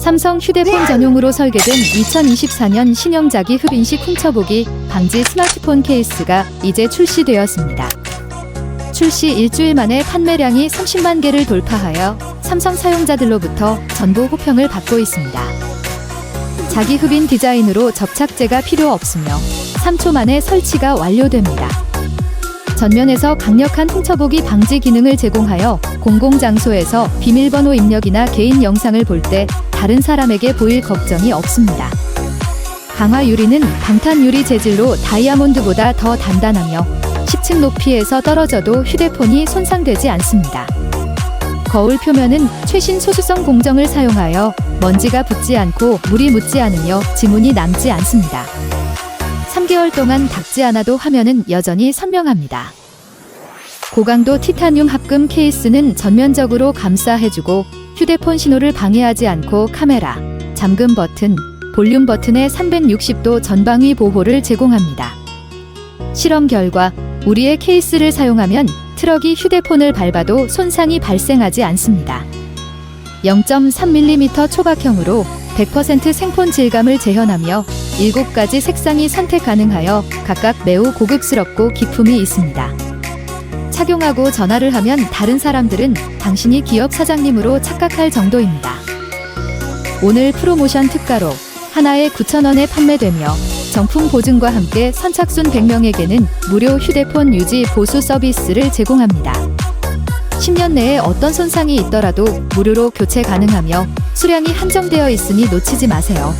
삼성 휴대폰 전용으로 설계된 2024년 신형자기 흡인식 훔쳐보기 방지 스마트폰 케이스가 이제 출시되었습니다. 출시 일주일 만에 판매량이 30만 개를 돌파하여 삼성 사용자들로부터 전부 호평을 받고 있습니다. 자기 흡인 디자인으로 접착제가 필요 없으며 3초 만에 설치가 완료됩니다. 전면에서 강력한 훔쳐보기 방지 기능을 제공하여 공공장소에서 비밀번호 입력이나 개인 영상을 볼때 다른 사람에게 보일 걱정이 없습니다. 강화 유리는 방탄 유리 재질로 다이아몬드보다 더 단단하며 10층 높이에서 떨어져도 휴대폰이 손상되지 않습니다. 거울 표면은 최신 소수성 공정을 사용하여 먼지가 붙지 않고 물이 묻지 않으며 지문이 남지 않습니다. 3개월 동안 닦지 않아도 화면은 여전히 선명합니다. 고강도 티타늄 합금 케이스는 전면적으로 감싸해주고 휴대폰 신호를 방해하지 않고 카메라, 잠금 버튼, 볼륨 버튼의 360도 전방위 보호를 제공합니다. 실험 결과 우리의 케이스를 사용하면 트럭이 휴대폰을 밟아도 손상이 발생하지 않습니다. 0.3mm 초박형으로 100% 생폰 질감을 재현하며 7가지 색상이 선택 가능하여 각각 매우 고급스럽고 기품이 있습니다. 착용하고 전화를 하면 다른 사람들은 당신이 기업 사장님으로 착각할 정도입니다. 오늘 프로모션 특가로 하나에 9,000원에 판매되며 정품 보증과 함께 선착순 100명에게는 무료 휴대폰 유지 보수 서비스를 제공합니다. 10년 내에 어떤 손상이 있더라도 무료로 교체 가능하며 수량이 한정되어 있으니 놓치지 마세요.